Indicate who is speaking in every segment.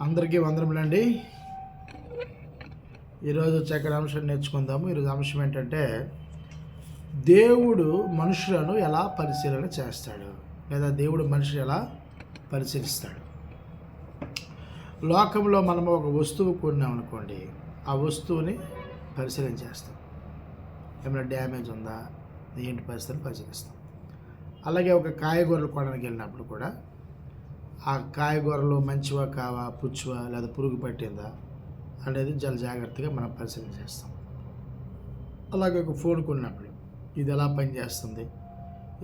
Speaker 1: అందరికీ వందరములండి ఈరోజు చక్కటి అంశం నేర్చుకుందాము. ఈరోజు అంశం ఏంటంటే దేవుడు మనుషులను ఎలా పరిశీలన చేస్తాడు? లేదా దేవుడు మనిషిని ఎలా పరిశీలిస్తాడు? లోకంలో మనం ఒక వస్తువు కొన్నాం అనుకోండి ఆ వస్తువుని పరిశీలన చేస్తాం. ఏమైనా డ్యామేజ్ ఉందా? ఏంటి పరిస్థితిని పరిశీలిస్తాం. అలాగే ఒక కాయగూరలు కొనడానికి వెళ్ళినప్పుడు కూడా ఆ కాయగూరలు మంచివా కావా పుచ్చువా లేదా పురుగు పట్టిందా అనేది చాలా జాగ్రత్తగా మనం పరిశీలన చేస్తాం. అలాగే ఒక ఫోన్ కొన్నప్పుడు ఇది ఎలా పనిచేస్తుంది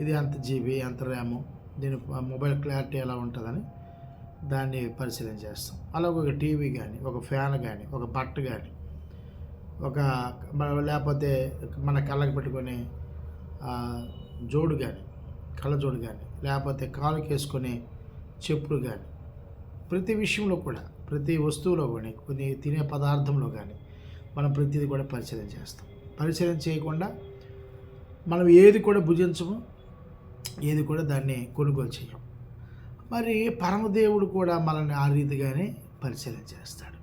Speaker 1: ఇది ఎంత జీబీ ఎంత ర్యాము దీని మొబైల్ క్లారిటీ ఎలా ఉంటుందని దాన్ని పరిశీలన చేస్తాం. అలాగే ఒక టీవీ కానీ ఒక ఫ్యాన్ కానీ ఒక బట్ట కానీ ఒక లేకపోతే మన కళ్ళకి పెట్టుకొని జోడు కానీ కళ్ళజోడు కానీ లేకపోతే కాలుకి వేసుకొని చెప్పులు కానీ ప్రతి విషయంలో కూడా ప్రతి వస్తువులో కానీ కొన్ని తినే పదార్థంలో కానీ మనం ప్రతిదీ కూడా పరిశీలన చేస్తాం. పరిశీలన చేయకుండా మనం ఏది కూడా భుజించము ఏది కూడా దాన్ని కొనుగోలు చేయం మరి పరమదేవుడు కూడా మనల్ని ఆ రీతిగానే పరిశీలన చేస్తాడు.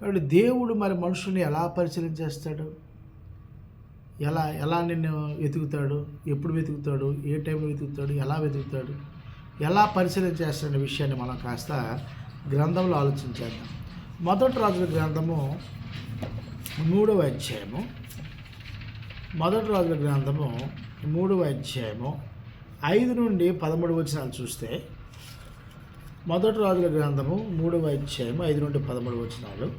Speaker 1: కాబట్టి దేవుడు మరి మనుషుల్ని ఎలా పరిశీలన చేస్తాడు? ఎలా ఎలా నిన్ను వెతుకుతాడు? ఎప్పుడు వెతుకుతాడు? ఏ టైంలో వెతుకుతాడు? ఎలా వెతుకుతాడు? ఎలా పరిశీలన చేస్తున్న విషయాన్ని మనం కాస్త గ్రంథంలో ఆలోచించేద్దాం మొదటి రాజుల గ్రంథము మూడవ అధ్యాయము. మొదటి రాజుల గ్రంథము మూడవ అధ్యాయము. ఐదు నుండి పదమూడు వచనాలు చూస్తే మొదటి రాజుల గ్రంథము మూడవ అధ్యాయము ఐదు నుండి పదమూడు వచనాలు.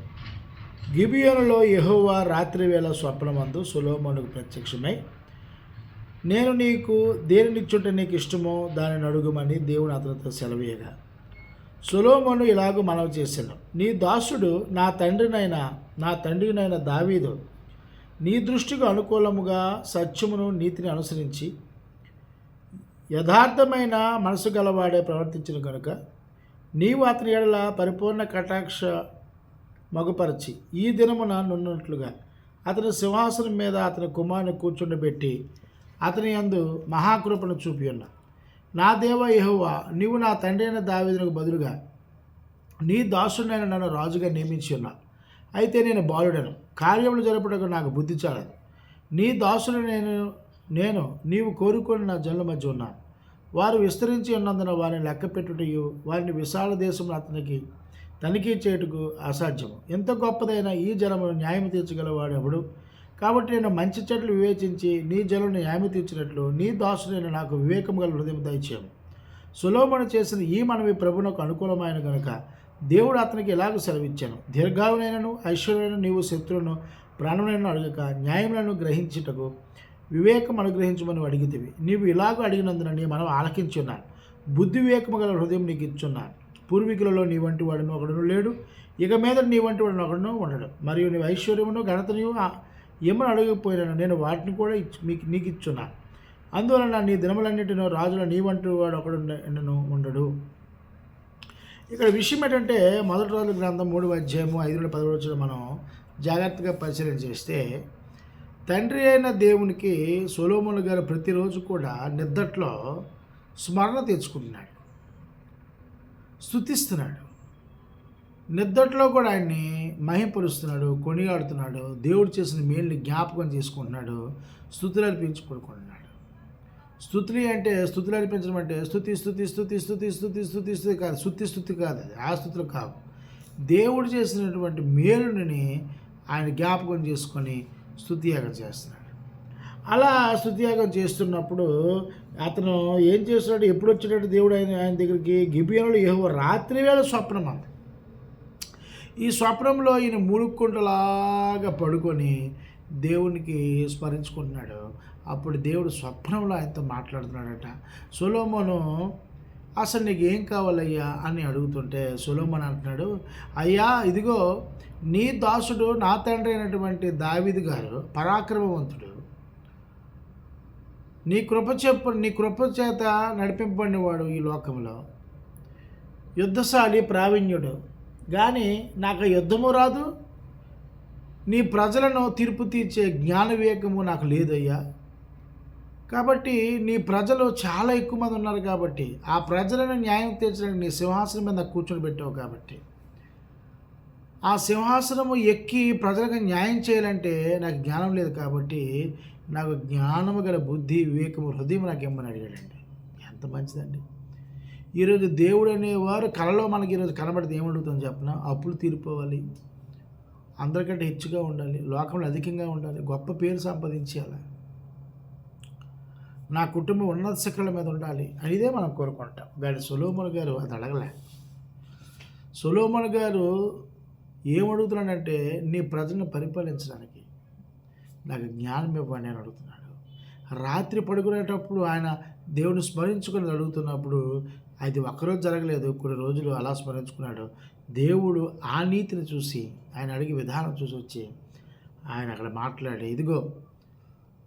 Speaker 1: గిబియోనులో రాత్రి రాత్రివేళ స్వప్నమందు సులోమోనుకు ప్రత్యక్షమై నేను నీకు దేనినిచ్చుంటే నీకు ఇష్టమో దానిని అడుగుమని దేవుని అతనితో సెలవీయగా సులోమను ఇలాగూ మనవి చేశాను నీ దాసుడు నా తండ్రినైన నా తండ్రినైన దావీదు నీ దృష్టికి అనుకూలముగా సత్యమును నీతిని అనుసరించి యథార్థమైన మనసు గలవాడే ప్రవర్తించిన కనుక నీవు అతని ఎడల పరిపూర్ణ కటాక్ష మగుపరచి ఈ దినమున నున్నట్లుగా అతని సింహాసనం మీద అతని కుమారుని కూర్చుండబెట్టి అతని యందు మహాకృపను చూపి ఉన్నా నా దేవ యహోవా నీవు నా తండ్రి అయిన దావీదునకు బదులుగా నీ దాసుడైన నన్ను రాజుగా నియమించి ఉన్నా అయితే నేను బాలుడను. కార్యములు జరపడానికి నాకు బుద్ధి చాలదు. నీ దాసుడు నేను నేను నీవు కోరుకొని నా జనుల మధ్య ఉన్నాను. వారు విస్తరించి ఉన్నందున వారిని లెక్క పెట్టుటయు వారిని విశాల దేశంలో అతనికి తనిఖీ చేయుటకు అసాధ్యము. ఎంత గొప్పదైన ఈ జలమును న్యాయం తీర్చగలవాడు ఎవడు కాబట్టి నేను మంచి చెట్లు వివేచించి నీ జలను యామి తీర్చినట్లు నీ దాసుడైన నాకు వివేకము గల హృదయం దయచేయము. సులోమను చేసిన ఈ మనవి ప్రభునకు అనుకూలమైన గనుక దేవుడు అతనికి ఎలాగో సెలవిచ్చాను. దీర్ఘాయునైనను ఐశ్వర్యను నీవు శత్రువును ప్రాణములను అడగక న్యాయములను గ్రహించుటకు వివేకం అనుగ్రహించమని అడిగితివి. నీవు ఇలాగ అడిగినందున నీ మనం ఆలకించున్నాను. బుద్ధి వివేకము గల హృదయం నీకు ఇచ్చున్నాను. పూర్వీకులలో నీ వంటి వాడును ఒకడును లేడు ఇక మీద నీ వంటి వాడును ఒకడును ఉండడు. మరియు నీ ఐశ్వర్యమును ఘనతను ఏమని అడగకపోయినాను? నేను వాటిని కూడా ఇచ్చి మీకు నీకు ఇచ్చున్నా అందువలన నీ దినములన్నిటినో రాజుల నీ వంటి వాడు ఒకడు ఉండను ఉండడు. ఇక్కడ విషయం ఏంటంటే మొదటి రోజుల గ్రంథం మూడు అధ్యాయము ఐదు నుండి పది రోజులు మనం జాగ్రత్తగా పరిశీలన చేస్తే తండ్రి అయిన దేవునికి సొలోమోను గారు ప్రతిరోజు కూడా నిద్దట్లో స్మరణ తెచ్చుకుంటున్నాడు. స్థుతిస్తున్నాడు నిద్దట్లో కూడా ఆయన్ని మహింపరుస్తున్నాడు కొనియాడుతున్నాడు దేవుడు చేసిన మేలుని జ్ఞాపకం చేసుకుంటున్నాడు స్థుతులు అర్పించి పడుకుంటున్నాడు. స్థుతులు అంటే స్థుతులు అర్పించడం అంటే స్థుతి స్థుతి స్థుతి స్థుతి స్థుతి స్థుతి స్థుతి కాదు శుద్ధి స్థుతి కాదు ఆ స్థుతులు కావు. దేవుడు చేసినటువంటి మేలుని ఆయన జ్ఞాపకం చేసుకొని స్థుతియాగం చేస్తున్నాడు. అలా స్థుతియాగం చేస్తున్నప్పుడు అతను ఏం చేస్తున్నాడు? ఎప్పుడు వచ్చేటట్టు దేవుడు ఆయన ఆయన దగ్గరికి గిబియనులు ఏవో రాత్రి వేళ స్వప్నం అంది ఈ స్వప్నంలో ఈయన మూడుకుంటలాగా పడుకొని దేవునికి స్మరించుకుంటున్నాడు. అప్పుడు దేవుడు స్వప్నంలో ఆయనతో మాట్లాడుతున్నాడట. సొలోమోను అసలు నీకు ఏం కావాలయ్యా? అని అడుగుతుంటే సులోమన్ అంటున్నాడు అయ్యా ఇదిగో నీ దాసుడు నా తండ్రి అయినటువంటి దావిది గారు పరాక్రమవంతుడు. నీ కృప చెప్పు నీ కృప చేత నడిపింపబడినవాడు ఈ లోకంలో. యుద్ధశాలి ప్రావీణ్యుడు. కానీ నాకు ఆ యుద్ధము రాదు. నీ ప్రజలను తీర్పు తీర్చే జ్ఞాన వివేకము నాకు లేదయ్యా. కాబట్టి నీ ప్రజలు చాలా ఎక్కువ మంది ఉన్నారు కాబట్టి ఆ ప్రజలను న్యాయం తీర్చడానికి నీ సింహాసనం మీద కూర్చొని పెట్టావు కాబట్టి. ఆ సింహాసనము ఎక్కి ప్రజలకు న్యాయం చేయాలంటే నాకు జ్ఞానం లేదు కాబట్టి నాకు జ్ఞానము గల బుద్ధి వివేకము హృదయం నాకు ఇమ్మని అడిగాడండి. ఎంత మంచిదండి. ఈరోజు దేవుడు అనేవారు కళలో మనకి ఈరోజు కనబడితే ఏమడుగుతాం చెప్పిన? అప్పులు తీరిపోవాలి. అందరికంటే హెచ్చుగా ఉండాలి. లోకంలో అధికంగా ఉండాలి. గొప్ప పేరు సంపాదించాలి. నా కుటుంబం ఉన్నత శిఖరాల మీద ఉండాలి. అనేదే మనం కోరుకుంటాం. గాడి సొలోమన్ గారు అది అడగలే. సొలోమన్ గారు ఏమడుగుతున్నాడంటే నీ ప్రజలను పరిపాలించడానికి నాకు జ్ఞానం ఇవ్వండి అని అడుగుతున్నాడు. రాత్రి పడుకునేటప్పుడు ఆయన దేవుని స్మరించుకుని అడుగుతున్నప్పుడు అది ఒక్కరోజు జరగలేదు కొన్ని రోజులు అలా స్మరించుకున్నాడు. దేవుడు ఆ నీతిని చూసి ఆయన అడిగే విధానం చూసి వచ్చి ఆయన అక్కడ మాట్లాడి ఇదిగో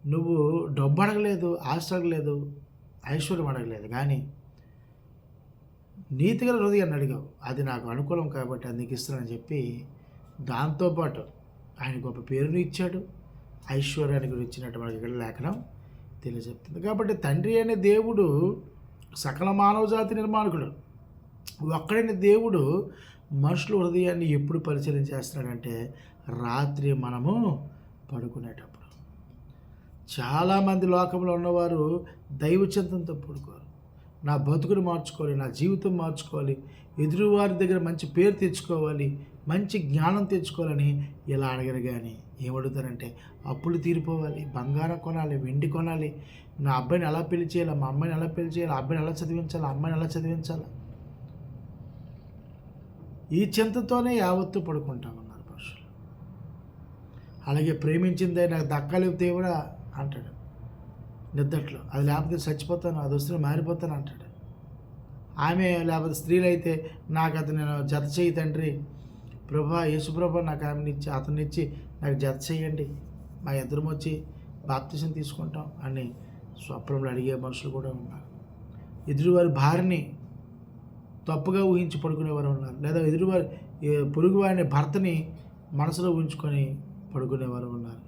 Speaker 1: నువ్వు డబ్బు అడగలేదు ఆస్తి అడగలేదు ఐశ్వర్యం అడగలేదు కానీ నీతిగల హృదయాన్ని అడిగావు. అది నాకు అనుకూలం కాబట్టి అది నీకు ఇస్తానని చెప్పి దాంతోపాటు ఆయన గొప్ప పేరుని ఇచ్చాడు. ఐశ్వర్యాన్ని ఇచ్చినట్టు మనకి ఇక్కడ లేఖనం తెలియజెప్తుంది. కాబట్టి తండ్రి అనే దేవుడు సకల మానవజాతి నిర్మాణకుడు. ఒక్కడైన దేవుడు మనుషుల హృదయాన్ని ఎప్పుడు పరిశీలన చేస్తున్నాడంటే రాత్రి మనము పడుకునేటప్పుడు. చాలామంది లోకంలో ఉన్నవారు దైవ చింతనతో పడుకోరు. నా బతుకుని మార్చుకోవాలి నా జీవితం మార్చుకోవాలి ఎదురువారి దగ్గర మంచి పేరు తెచ్చుకోవాలి మంచి జ్ఞానం తెచ్చుకోవాలని ఇలా అడగరు కానీ ఏమడుగుతారంటే అప్పులు తీరిపోవాలి బంగారం కొనాలి వెండి కొనాలి నా అబ్బాయిని ఎలా పెళ్ళి చేయాలి మా అమ్మాయిని ఎలా పెళ్ళి చేయాలి అబ్బాయిని ఎలా చదివించాలి అమ్మాయిని ఎలా చదివించాలి? ఈ చింతతోనే యావత్తు పడుకుంటా ఉన్నారు పరుషులు అలాగే ప్రేమించిందే నాకు దక్కాలి దేవుడా అంటాడు. నిద్దట్లో అది లేకపోతే చచ్చిపోతాను అది వస్తే మారిపోతాను అంటాడు. ఆమె లేకపోతే స్త్రీలు అయితే నాకు అతను నేను జత చేయి తండ్రి ప్రభా యేసుప్రభ నాకు ఆమెని ఇచ్చి అతన్ని ఇచ్చి నాకు జత చేయండి. మా ఇద్దరం వచ్చి బాప్తిసం తీసుకుంటాం అని స్వప్నంలో అడిగే మనుషులు కూడా ఉన్నారు. ఎదురువారి భార్యని తప్పుగా ఊహించి పడుకునేవారు ఉన్నారు. లేదా ఎదురువారి ఏ పొరుగువారిని భర్తని మనసులో ఉంచుకొని పడుకునేవారు ఉన్నారు.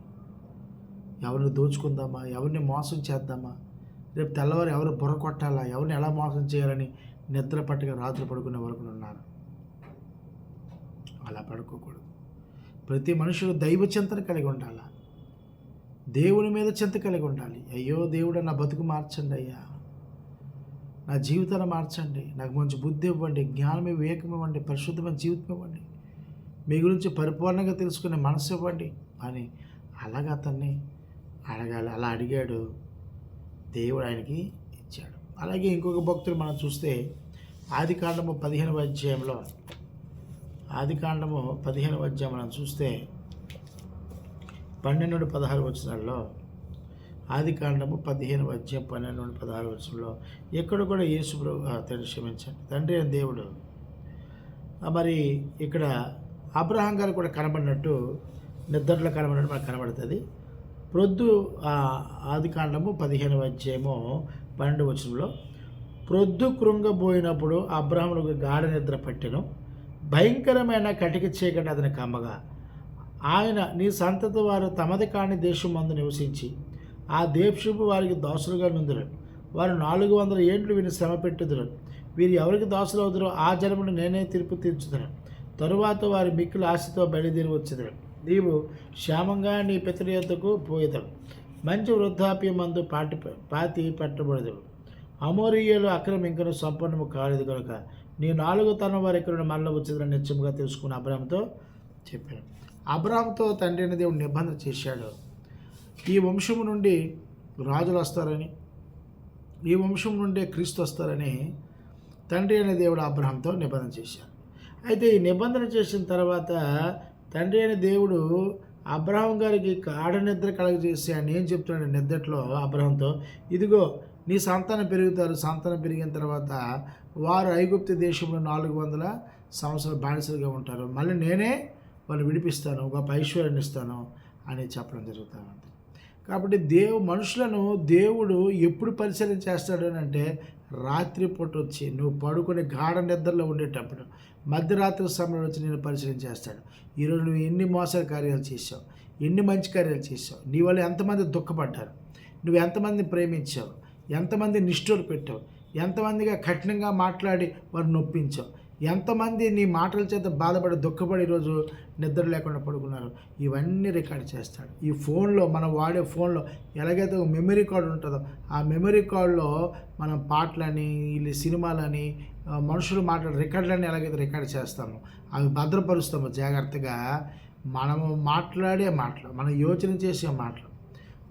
Speaker 1: ఎవరిని దోచుకుందామా? ఎవరిని మోసం చేద్దామా? రేపు తెల్లవారు ఎవరు బుర్ర కొట్టాలా? ఎవరిని ఎలా మోసం చేయాలని నిద్ర పట్టుగా రాత్రి పడుకునే వరకు ఉన్నారు. అలా పడుకోకూడదు. ప్రతి మనుషుడు దైవ చింతన కలిగి ఉండాలి? దేవుని మీద చింత కలిగి ఉండాలి. అయ్యో దేవుడు నా బతుకు మార్చండి అయ్యా. నా జీవితాన్ని మార్చండి. నాకు మంచి బుద్ధి ఇవ్వండి. జ్ఞానం వివేకం ఇవ్వండి. పరిశుద్ధమైన జీవితం ఇవ్వండి. మీ గురించి పరిపూర్ణంగా తెలుసుకునే మనసు ఇవ్వండి. అని అలాగ అతన్ని అడగాలి. అలా అడిగాడు. దేవుడు ఆయనకి ఇచ్చాడు. అలాగే ఇంకొక భక్తుడు మనం చూస్తే ఆది కాండము పదిహేను అధ్యాయంలో ఆదికాండము పదిహేను వచ్చే మనం చూస్తే పన్నెండు నుండి పదహారు వచ్చినాల్లో ఆదికాండము పదిహేను అధ్యాయం పన్నెండు నుండి పదహారు వచనంలో ఎక్కడ కూడా యేసు తండ్రి క్షమించండి. తండ్రి అని దేవుడు. మరి ఇక్కడ అబ్రహాం గారు కూడా కనబడినట్టు నిద్రలో కనబడినట్టు మనకు కనబడుతుంది. ప్రొద్దు ఆ, పదిహేను అధ్యాయము పన్నెండు వచనంలో ప్రొద్దు కృంగబోయినప్పుడు అబ్రహములకు గాఢ నిద్ర పట్టెను. భయంకరమైన కటిక చీకటి అతని కమ్మగా. ఆయన నీ సంతతి వారు తమది కాని దేశం మందు నివసించి ఆ దేశపు వారికి దోసులుగా నుందురు. వారు నాలుగు వందల ఏండ్లు వీరిని శ్రమ పెట్టుదురు. వీరు ఎవరికి దోసులు అవుతారో ఆ జన్మను నేనే తీర్పు తీర్చుదురు తరువాత వారి మిక్కుల ఆశతో బయలుదేరి వచ్చేదారు. నీవు క్షేమంగా నీ పితృయతకు యొద్దకు మంచి వృద్ధాప్యం మందు పాటి పాతి పట్టబడదు అమోరియాలు అక్రమ ఇంకను కాలేదు కనుక నీ నాలుగు తరం వారి ఇక్కడ మళ్ళీ వచ్చేదని నిత్యముగా తెలుసుకుని అబ్రాహంతో చెప్పాను అబ్రాహంతో తండ్రి అయిన దేవుడు నిబంధన చేశాడు. ఈ వంశము నుండి రాజులు వస్తారని ఈ వంశం నుండే క్రీస్తు వస్తారని తండ్రి అయిన దేవుడు అబ్రహంతో నిబంధన చేశాడు. అయితే ఈ నిబంధన చేసిన తర్వాత తండ్రి అయిన దేవుడు అబ్రహం గారికి కాడ నిద్ర కలగజేసి ఆయన ఏం చెప్తున్నాడు నిద్రలో అబ్రహంతో ఇదిగో నీ సంతానం పెరుగుతారు సంతానం పెరిగిన తర్వాత వారు ఐగుప్తు దేశంలో నాలుగు వందల సంవత్సరాలు బానిసలుగా ఉంటారు. మళ్ళీ నేనే వాళ్ళు విడిపిస్తాను గొప్ప ఐశ్వర్యాన్ని ఇస్తాను అని చెప్పడం జరుగుతూ ఉంది. కాబట్టి దేవు మనుషులను దేవుడు ఎప్పుడు పరిశీలన చేస్తాడు అని అంటే రాత్రి పూట వచ్చి నువ్వు పడుకునే గాఢ నిద్రలో ఉండేటప్పుడు మధ్యరాత్రి సమయంలో వచ్చి నేను పరిశీలన చేస్తాడు ఈరోజు నువ్వు ఎన్ని మోసాల కార్యాలు చేసావు ఎన్ని మంచి కార్యాలు చేసావు నీ వల్ల ఎంతమంది దుఃఖపడ్డారు నువ్వు ఎంతమందిని ప్రేమించావు ఎంతమంది నిష్ఠూరు పెట్టావు? ఎంతమందిగా కఠినంగా మాట్లాడి వారు నొప్పించావు? ఎంతమంది నీ మాటల చేత బాధపడి దుఃఖపడి ఈరోజు నిద్ర లేకుండా పడుకున్నారు? ఇవన్నీ రికార్డ్ చేస్తాడు. ఈ ఫోన్లో మనం వాడే ఫోన్లో ఎలాగైతే ఒక మెమరీ కార్డు ఉంటుందో ఆ మెమరీ కార్డులో మనం పాటలని వీళ్ళు సినిమాలని మనుషులు మాట్లాడే రికార్డులన్నీ ఎలాగైతే రికార్డ్ చేస్తామో అవి భద్రపరుస్తాము జాగ్రత్తగా మనము మాట్లాడే మాటలు మనం యోచన చేసే మాటలు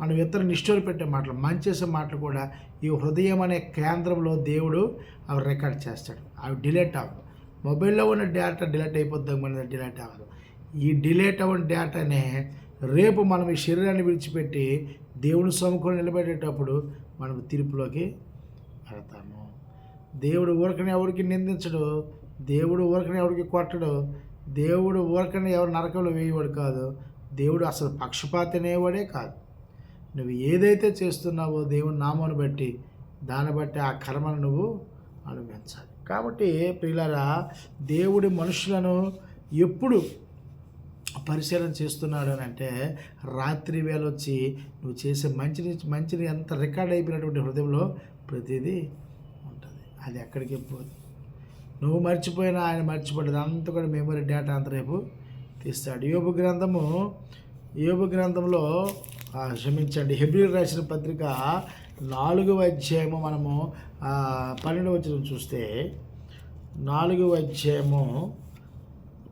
Speaker 1: మనం ఇతర నిష్ఠూరు పెట్టే మాటలు మంచి చేసే మాటలు కూడా ఈ హృదయం అనే కేంద్రంలో దేవుడు అవి రికార్డ్ చేస్తాడు. అవి డిలీట్ అవ్వదు మొబైల్లో ఉన్న డేటా డిలీట్ అయిపోద్దాం మన డిలీట్ అవ్వదు. ఈ డిలీట్ అవ్వని డేటానే రేపు మనం ఈ శరీరాన్ని విడిచిపెట్టి దేవుని సముఖం నిలబెట్టేటప్పుడు మనం తీర్పులోకి వెళతాము. దేవుడు ఊరకని ఎవరికి నిందించడు దేవుడు ఊరకని ఎవరికి కొట్టడు దేవుడు ఊరకని ఎవరు నరకంలో వేయవాడు కాదు దేవుడు అసలు పక్షపాతనేవాడే కాదు. నువ్వు ఏదైతే చేస్తున్నావో దేవుని నామాన్ని బట్టి దాన్ని బట్టి ఆ కర్మను నువ్వు అనుభవించాలి. కాబట్టి పిల్లరా దేవుడి మనుషులను ఎప్పుడు పరిశీలన చేస్తున్నాడు అని అంటే రాత్రి వేళ వచ్చి నువ్వు చేసే మంచిని మంచిని ఎంత రికార్డ్ అయిపోయినటువంటి హృదయంలో ప్రతిదీ ఉంటుంది. అది ఎక్కడికి పోదు. నువ్వు మర్చిపోయినా ఆయన మర్చిపోలేదు. అంత కూడా మెమరీ డేటా అంత రేపు తీస్తాడు. యోగు గ్రంథము యోగ గ్రంథంలో క్షమించండి హెబ్రి రాసిన పత్రిక నాలుగవ అధ్యాయము మనము పన్నెండు పన్నెండవ వచనం చూస్తే నాలుగవ అధ్యాయము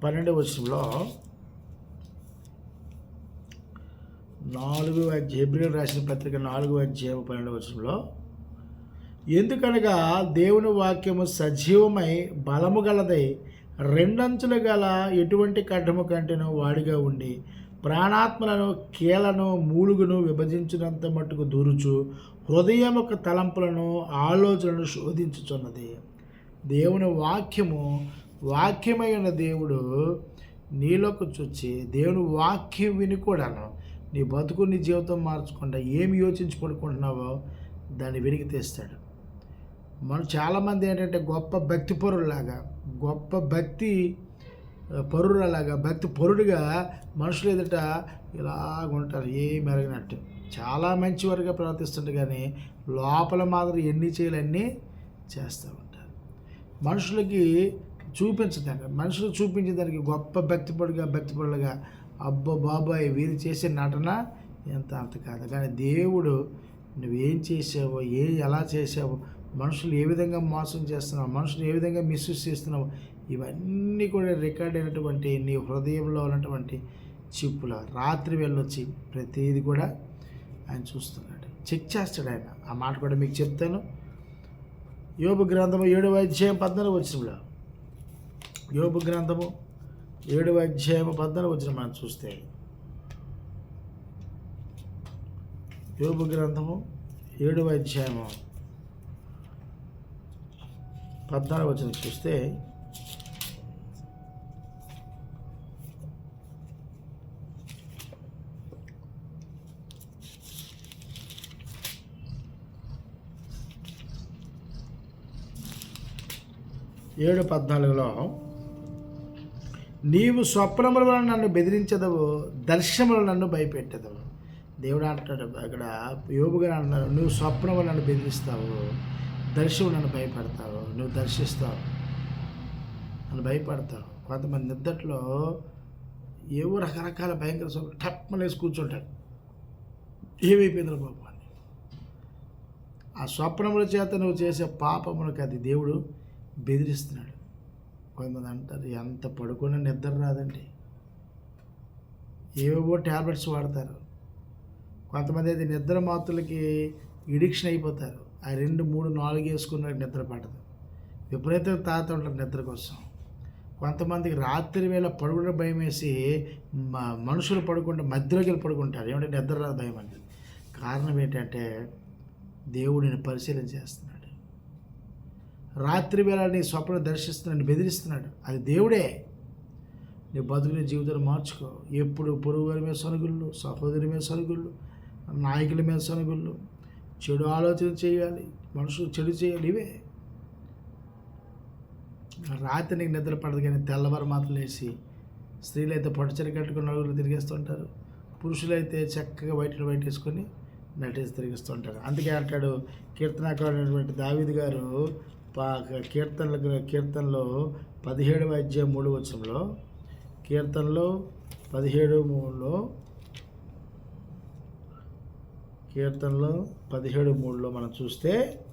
Speaker 1: పన్నెండవ వచనంలో నాలుగు అధ్యాయ హెబ్రిల్ రాసిన పత్రిక నాలుగు అధ్యాయం పన్నెండు వచనంలో ఎందుకనగా దేవుని వాక్యము సజీవమై బలము గలదై రెండంచులు గల ఎటువంటి కడ్డము కంటేనో వాడిగా ఉండి ప్రాణాత్మలను కీలను మూలుగును విభజించినంత మట్టుకు దూరుచు హృదయం యొక్క తలంపులను ఆలోచనను శోధించుచున్నది. దేవుని వాక్యము వాక్యమైన దేవుడు నీలోకి చూచి దేవుని వాక్యం విని కూడాను నీ బతుకు నీ జీవితం మార్చకుండా ఏమి యోచించి పడుకుంటున్నావో దాన్ని వెలికి తీస్తాడు. మనం చాలామంది ఏంటంటే గొప్ప భక్తి పరులాగా గొప్ప భక్తి పరులలాగా భక్తి పరుడుగా మనుషులు ఎదుట ఇలాగుంటారు ఏమి మెరగినట్టు. చాలా మంచివారుగా ప్రవర్తిస్తుంటారు కానీ లోపల మాత్రం ఎన్ని చేయాలన్నీ చేస్తూ ఉంటారు. మనుషులకి చూపించదాన్ని మనుషులు చూపించే దానికి గొప్ప భక్తిపడుగా భక్తిపరులుగా అబ్బో బాబాయ్ వీరు చేసే నటన ఎంత అంత కాదు. కానీ దేవుడు నువ్వేం చేసావో ఏ ఎలా చేసావో మనుషులు ఏ విధంగా మోసం చేస్తున్నావు మనుషులు ఏ విధంగా మిస్యూజ్ చేస్తున్నావు ఇవన్నీ కూడా రికార్డ్ అయినటువంటి నీ హృదయంలో ఉన్నటువంటి చిప్పుల రాత్రి వెళ్ళొచ్చి ప్రతిదీ కూడా ఆయన చూస్తున్నాడు. చెక్ చేస్తాడు ఆయన. ఆ మాట కూడా మీకు చెప్తాను. యోబు గ్రంథము ఏడవ అధ్యాయం పద్నాలుగు వచ్చినప్పుడు యోబు గ్రంథము ఏడవ అధ్యాయం పద్నాలుగు వచ్చిన మనం చూస్తే. యోబు గ్రంథము ఏడవ అధ్యాయము పద్నాలుగు వచ్చిన చూస్తే. ఏడు పద్నాలుగులో నీవు స్వప్నముల వలన నన్ను బెదిరించదవు దర్శనములు నన్ను భయపెట్టదవు. దేవుడు అంటాడు అక్కడ యోగుగా అంటున్నారు నువ్వు స్వప్నములు నన్ను బెదిరిస్తావు దర్శనం నన్ను భయపడతావు నువ్వు దర్శిస్తావు నన్ను భయపడతావు. కొంతమంది నిద్దట్లో ఏవో రకరకాల భయంకర స్వప్నం టప్పలేసి కూర్చుంటాడు ఏమైపోయింది బాబు అని. ఆ స్వప్నముల చేత నువ్వు చేసే పాపములకు అది దేవుడు బెదిరిస్తున్నాడు. కొంతమంది అంటారు ఎంత పడుకున్నా నిద్ర రాదండి. ఏవేవో ట్యాబ్లెట్స్ వాడతారు. కొంతమంది అయితే నిద్ర మాత్రలకి ఎడిక్షన్ అయిపోతారు. ఆ రెండు మూడు నాలుగు వేసుకున్న నిద్ర పడదు విపరీతంగా తాగుతూ ఉంటారు నిద్ర కోసం. కొంతమందికి రాత్రి వేళ పడుకునే భయం వేసి మ- మనుషులు పడుకుంటే మధ్యలోకి వెళ్ళి పడుకుంటారు. ఏమంటే నిద్ర రాదు భయం అనేది కారణం ఏంటంటే దేవుడిని పరిశీలన చేస్తున్నాడు. రాత్రి వేళ నీ స్వప్న దర్శిస్తున్నాడు బెదిరిస్తున్నాడు. అది దేవుడే. నీ బతుకుని జీవితాన్ని మార్చుకో. ఎప్పుడు పొరుగు వారి మీద సనుగుళ్ళు సహోదరి మీద సనుగుళ్ళు నాయకుల మీద సనుగుళ్ళు చెడు ఆలోచన చేయాలి మనుషులు చెడు చేయాలి ఇవే. రాత్రి నీకు నిద్ర పడదు కానీ తెల్లవారు మాత్రం లేచి స్త్రీలు అయితే పొట్టచరి కట్టుకుని నలుగురు తిరిగేస్తుంటారు పురుషులైతే చక్కగా బయట బయట వేసుకొని నటేసి తిరిగిస్తుంటారు అందుకే అంటాడు కీర్తనాకారుడైనటువంటి దావీదు గారు కీర్తనలు కీర్తనలో పదిహేడవ అధ్యాయం మూడు వచ్చంలో కీర్తనలో పదిహేడు మూడులో కీర్తనలో పదిహేడు మూడులో మనం చూస్తే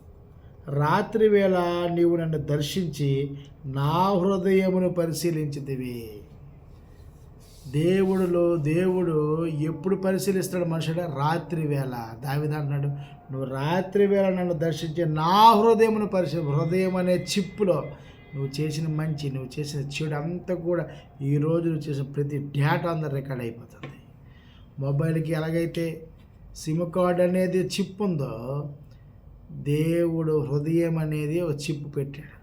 Speaker 1: రాత్రి వేళ నీవు నన్ను దర్శించి నా హృదయమును పరిశీలించితివి. దేవుడులో దేవుడు ఎప్పుడు పరిశీలిస్తాడు మనుషుడు రాత్రి వేళ. దావిద అంటున్నాడు నువ్వు రాత్రి వేళ నన్ను దర్శించి నా హృదయమును పరిశీలి హృదయం అనే చిప్పులో నువ్వు చేసిన మంచి నువ్వు చేసిన చెడు అంతా కూడా ఈరోజు నువ్వు చేసిన ప్రతి డేటా అందరు రికార్డ్ అయిపోతుంది. మొబైల్కి ఎలాగైతే సిమ్ కార్డ్ అనేది చిప్ ఉందో దేవుడు హృదయం అనేది ఒక చిప్ పెట్టాడు.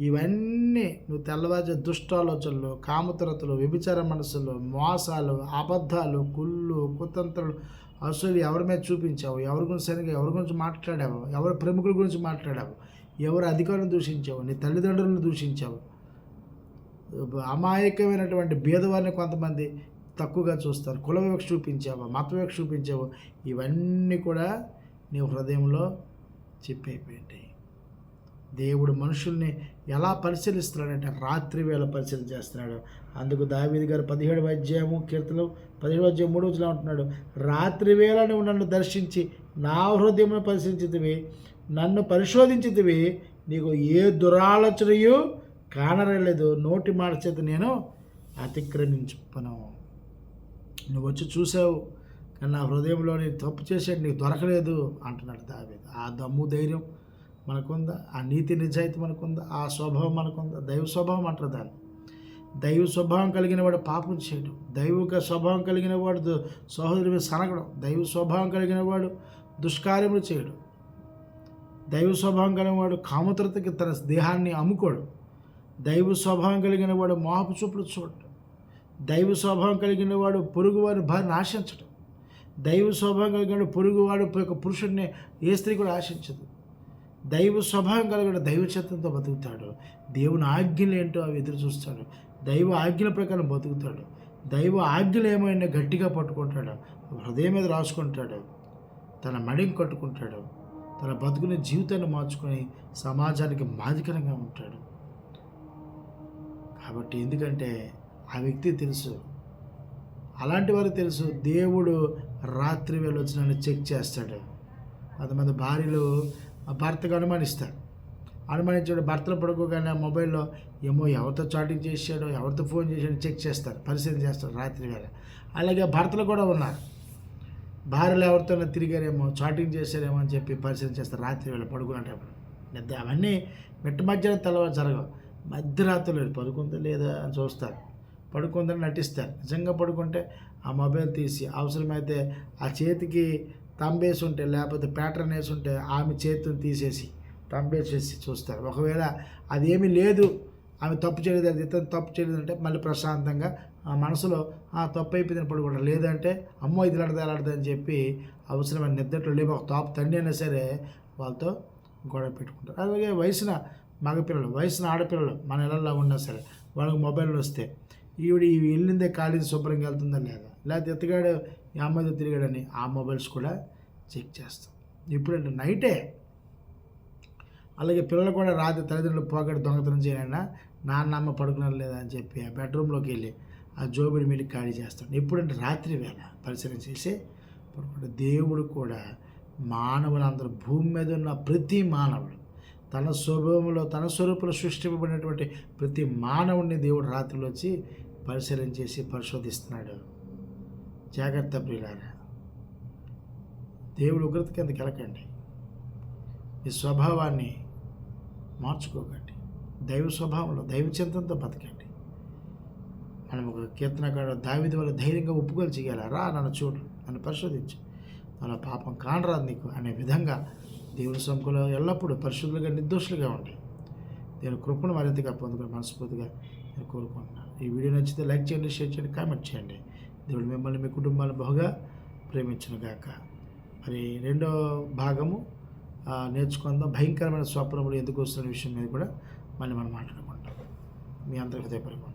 Speaker 1: ఇవన్నీ నువ్వు తెల్లవారు దుష్టాలోచనలు కామతరతలు వ్యభిచార మనసులు మోసాలు అబద్ధాలు కుళ్ళు కుతంత్రులు అసలు ఎవరి మీద చూపించావు? ఎవరి గురించి సరిగ్గా ఎవరి గురించి మాట్లాడావు? ఎవరి ప్రముఖుల గురించి మాట్లాడావు? ఎవరు అధికారులను దూషించావు? నీ తల్లిదండ్రులను దూషించావు? అమాయకమైనటువంటి భేదవారిని కొంతమంది తక్కువగా చూస్తారు. కుల వివక్ష చూపించావు? మత వివక్ష చూపించావు? ఇవన్నీ కూడా నీ హృదయంలో చెప్పైపోయింటాయి దేవుడు మనుషుల్ని ఎలా పరిశీలిస్తున్నాడంటే రాత్రి వేళ పరిశీలన చేస్తున్నాడు. అందుకు దావీది గారు పదిహేడు అధ్యాయము కీర్తనలు పదిహేడు అధ్యాయం మూడు వచ్చిన ఉంటున్నాడు రాత్రి వేళ నువ్వు నన్ను దర్శించి నా హృదయమును పరిశీలించితివి నన్ను పరిశోధించితివి నీకు ఏ దురాలోచనయు కానరలేదు. నోటి మాట చేత నేను అతిక్రమించుపను నువ్వు వచ్చి చూసావు కానీ నా హృదయంలో నేను తప్పు చేసాడు నీకు దొరకలేదు అంటున్నాడు దావీదు. ఆ దమ్ము ధైర్యం మనకుందా? ఆ నీతి నిజాయితీ మనకుందా? ఆ స్వభావం మనకుందా? దైవ స్వభావం అంటారు దాన్ని. దైవ స్వభావం కలిగిన వాడు పాపం చేయడం. దైవిక స్వభావం కలిగిన వాడు దు- మీద సనగడం. దైవ స్వభావం కలిగిన వాడు దుష్కార్యములు చేయడం. దైవ స్వభావం కలిగిన వాడు కామతృతకి తన దేహాన్ని అమ్ముకోడు. దైవ స్వభావం కలిగిన వాడు మోహపు చూపులు చూడడం దైవ స్వభావం కలిగిన వాడు పొరుగువారి భార్యను ఆశించడం దైవ స్వభావం కలిగిన పొరుగువాడు యొక్క పురుషుడిని ఏ స్త్రీ కూడా ఆశించదు. దైవ స్వభావం కలిగిన దైవ చిత్తంతో బతుకుతాడు. దేవుని ఆజ్ఞలు ఏంటో అవి ఎదురు చూస్తాడు. దైవ ఆజ్ఞల ప్రకారం బతుకుతాడు. దైవ ఆజ్ఞలు ఏమైనా గట్టిగా పట్టుకుంటాడు? హృదయం మీద రాసుకుంటాడు. తన మడిని కట్టుకుంటాడు. తన బతుకుని జీవితాన్ని మార్చుకొని సమాజానికి మాదికరంగా ఉంటాడు. కాబట్టి ఎందుకంటే ఆ వ్యక్తి తెలుసు. అలాంటి వారికి తెలుసు దేవుడు రాత్రి వేళ వచ్చి నన్ను చెక్ చేస్తాడు. కొంతమంది భార్యలు ఆ భర్తకు అనుమానిస్తారు అనుమానించాడు భర్తలు పడుకోగానే ఆ మొబైల్లో ఏమో ఎవరితో చాటింగ్ చేశాడో ఎవరితో ఫోన్ చేశాడో చెక్ చేస్తారు పరిశీలన చేస్తారు రాత్రి వేళ. అలాగే భర్తలు కూడా ఉన్నారు. భార్యలు ఎవరితోనో తిరిగారేమో చాటింగ్ చేశారేమో అని చెప్పి పరిశీలన చేస్తారు రాత్రి వేళ పడుకునేటప్పుడు నిద్ర అవన్నీ మిట్ట మధ్యన తెల్లవారు జరగవు. మధ్యరాత్రులు పడుకుందా లేదా అని చూస్తారు. పడుకుందని నటిస్తారు. నిజంగా పడుకుంటే ఆ మొబైల్ తీసి అవసరమైతే ఆ చేతికి తంబేసి ఉంటే లేకపోతే ప్యాటర్న్ వేసి ఉంటే ఆమె చేతిని తీసేసి తంబేసేసి చూస్తారు. ఒకవేళ అదేమీ లేదు ఆమె తప్పు చేయలేదు అది ఇతను తప్పు చేయలేదు అంటే మళ్ళీ ప్రశాంతంగా ఆ మనసులో ఆ తప్పు అయిపోయిందని పడుకుంటారు లేదంటే అమ్మో ఇది లాడదా లాడదా అని చెప్పి అవసరమైన నిద్రలో లేవు ఒక తాపు తండ్రి అయినా సరే వాళ్ళతో గొడవ పెట్టుకుంటారు. అలాగే వయసున మగపిల్లలు వయసున ఆడపిల్లలు మన ఇళ్ళల్లో ఉన్నా సరే వాళ్ళకి మొబైల్ వస్తే ఈవిడ ఇవి వెళ్ళిందే ఖాళీ శుభ్రంగా వెళ్తుందా లేదా? లేకపోతే ఎత్తగాడు ఈ అమ్మాయితో తిరిగాడని ఆ మొబైల్స్ కూడా చెక్ చేస్తాం. ఇప్పుడంటే నైటే అలాగే పిల్లలు కూడా రాత్రి తల్లిదండ్రులు పోగొట్టి దొంగతనం చేయాలన్నా నాన్న అమ్మ పడుకున్నారు లేదా అని చెప్పి ఆ బెడ్రూమ్లోకి వెళ్ళి ఆ జోబిడి మీద ఖాళీ చేస్తాడు ఎప్పుడంటే రాత్రి వేళ పరిశీలన చేసి పడుకుంటే దేవుడు కూడా మానవులందరూ భూమి మీద ఉన్న ప్రతి మానవుడు తన స్వభావంలో తన స్వరూపంలో సృష్టింపబడినటువంటి ప్రతి మానవుడిని దేవుడు రాత్రిలో వచ్చి పరిశీలన చేసి పరిశోధిస్తున్నాడు. జాగ్రత్త ప్రియులారా. దేవుడు ఉగ్రత కింద కలకండి ఈ స్వభావాన్ని మార్చుకోకండి. దైవ స్వభావంలో దైవ చింతనతో బతకండి. మనం ఒక కీర్తనకాడు దావిది వల్ల ధైర్యంగా ఒప్పుకొని చేయాలి? రా నన్ను చూడు నన్ను పరిశోధించు. మన పాపం కానరాదు నీకు అనే విధంగా దేవుని సముఖంలో ఎల్లప్పుడూ పరిశుద్ధులుగా నిర్దోషులుగా ఉండి నేను కృపను మరింతగా పొందుకుని మనస్ఫూర్తిగా నేను కోరుకుంటున్నాను. ఈ వీడియో నచ్చితే లైక్ చేయండి షేర్ చేయండి కామెంట్ చేయండి. దేవుడు మిమ్మల్ని మీ కుటుంబాన్ని బహుగా ప్రేమించును గాక. మరి రెండో భాగము నేర్చుకుందాం. భయంకరమైన స్వప్నములు ఎందుకు వస్తున్న విషయం మీద కూడా మళ్ళీ మనం మాట్లాడుకుంటాం మీ అందరి హృదయపరిమాణం